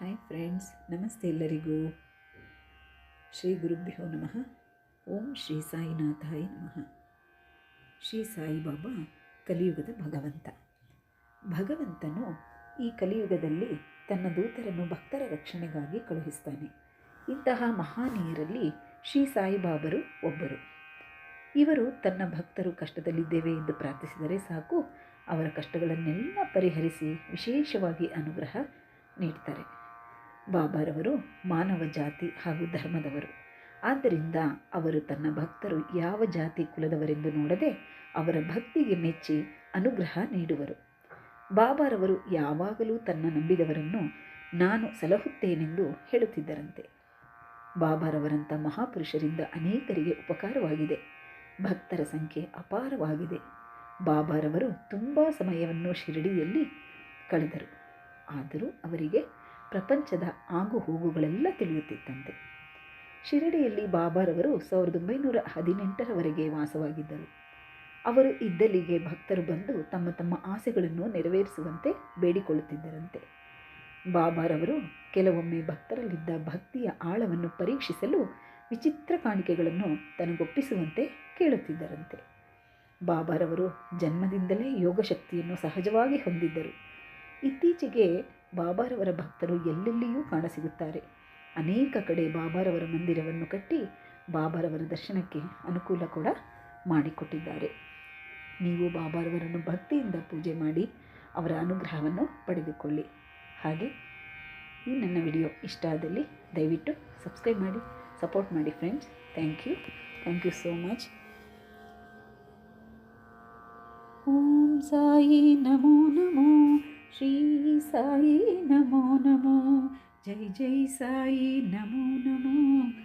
Hi friends, ನಮಸ್ತೆ ಎಲ್ಲರಿಗೂ. ಶ್ರೀ ಗುರುಭ್ಯೋ ನಮಃ. ಓಂ ಶ್ರೀ ಸಾಯಿನಾಥಾಯ ನಮಃ. ಶ್ರೀ ಸಾಯಿಬಾಬಾ ಕಲಿಯುಗದ ಭಗವಂತ. ಭಗವಂತನು ಈ ಕಲಿಯುಗದಲ್ಲಿ ತನ್ನ ದೂತರನ್ನು ಭಕ್ತರ ರಕ್ಷಣೆಗಾಗಿ ಕಳುಹಿಸ್ತಾನೆ. ಇಂತಹ ಮಹಾನೀಯರಲ್ಲಿ ಶ್ರೀ ಸಾಯಿಬಾಬರು ಒಬ್ಬರು. ಇವರು ತನ್ನ ಭಕ್ತರು ಕಷ್ಟದಲ್ಲಿದ್ದೇವೆ ಎಂದು ಪ್ರಾರ್ಥಿಸಿದರೆ ಸಾಕು, ಅವರ ಕಷ್ಟಗಳನ್ನೆಲ್ಲ ಪರಿಹರಿಸಿ ವಿಶೇಷವಾಗಿ ಅನುಗ್ರಹ ನೀಡ್ತಾರೆ. ಬಾಬಾರವರು ಮಾನವ ಜಾತಿ ಹಾಗೂ ಧರ್ಮದವರು. ಆದ್ದರಿಂದ ಅವರು ತನ್ನ ಭಕ್ತರು ಯಾವ ಜಾತಿ ಕುಲದವರೆಂದು ನೋಡದೆ ಅವರ ಭಕ್ತಿಗೆ ಮೆಚ್ಚಿ ಅನುಗ್ರಹ ನೀಡುವರು. ಬಾಬಾರವರು ಯಾವಾಗಲೂ ತನ್ನ ನಂಬಿದವರನ್ನು ನಾನು ಸಲಹುತ್ತೇನೆಂದು ಹೇಳುತ್ತಿದ್ದರಂತೆ. ಬಾಬಾರವರಂಥ ಮಹಾಪುರುಷರಿಂದ ಅನೇಕರಿಗೆ ಉಪಕಾರವಾಗಿದೆ. ಭಕ್ತರ ಸಂಖ್ಯೆ ಅಪಾರವಾಗಿದೆ. ಬಾಬಾರವರು ತುಂಬ ಸಮಯವನ್ನು ಶಿರಡಿಯಲ್ಲಿ ಕಳೆದರು. ಆದರೂ ಅವರಿಗೆ ಪ್ರಪಂಚದ ಆಗುಹೋಗುಗಳೆಲ್ಲ ತಿಳಿಯುತ್ತಿತ್ತಂತೆ. ಶಿರಡಿಯಲ್ಲಿ ಬಾಬಾರವರು ಸಾವಿರದ ಒಂಬೈನೂರ ಹದಿನೆಂಟರವರೆಗೆ ವಾಸವಾಗಿದ್ದರು. ಅವರು ಇದ್ದಲ್ಲಿಗೆ ಭಕ್ತರು ಬಂದು ತಮ್ಮ ತಮ್ಮ ಆಸೆಗಳನ್ನು ನೆರವೇರಿಸುವಂತೆ ಬೇಡಿಕೊಳ್ಳುತ್ತಿದ್ದರಂತೆ. ಬಾಬಾರವರು ಕೆಲವೊಮ್ಮೆ ಭಕ್ತರಲ್ಲಿದ್ದ ಭಕ್ತಿಯ ಆಳವನ್ನು ಪರೀಕ್ಷಿಸಲು ವಿಚಿತ್ರ ಕಾಣಿಕೆಗಳನ್ನು ತನಗೊಪ್ಪಿಸುವಂತೆ ಕೇಳುತ್ತಿದ್ದರಂತೆ. ಬಾಬಾರವರು ಜನ್ಮದಿಂದಲೇ ಯೋಗಶಕ್ತಿಯನ್ನು ಸಹಜವಾಗಿ ಹೊಂದಿದ್ದರು. ಇತ್ತೀಚೆಗೆ ಬಾಬಾರವರ ಭಕ್ತರು ಎಲ್ಲೆಲ್ಲಿಯೂ ಕಾಣಸಿಗುತ್ತಾರೆ. ಅನೇಕ ಕಡೆ ಬಾಬಾರವರ ಮಂದಿರವನ್ನು ಕಟ್ಟಿ ಬಾಬಾರವರ ದರ್ಶನಕ್ಕೆ ಅನುಕೂಲ ಕೂಡ ಮಾಡಿಕೊಟ್ಟಿದ್ದಾರೆ. ನೀವು ಬಾಬಾರವರನ್ನು ಭಕ್ತಿಯಿಂದ ಪೂಜೆ ಮಾಡಿ ಅವರ ಅನುಗ್ರಹವನ್ನು ಪಡೆದುಕೊಳ್ಳಿ. ಹಾಗೆ ಈ ನನ್ನ ವಿಡಿಯೋ ಇಷ್ಟ ಆದಲ್ಲಿ ದಯವಿಟ್ಟು ಸಬ್ಸ್ಕ್ರೈಬ್ ಮಾಡಿ, ಸಪೋರ್ಟ್ ಮಾಡಿ friends. Thank you. Thank you so much. Om Sai ನಮೋ ನಮೋ. శ్రీ సాయి నమో నమో. జై జై సాయి నమో నమో.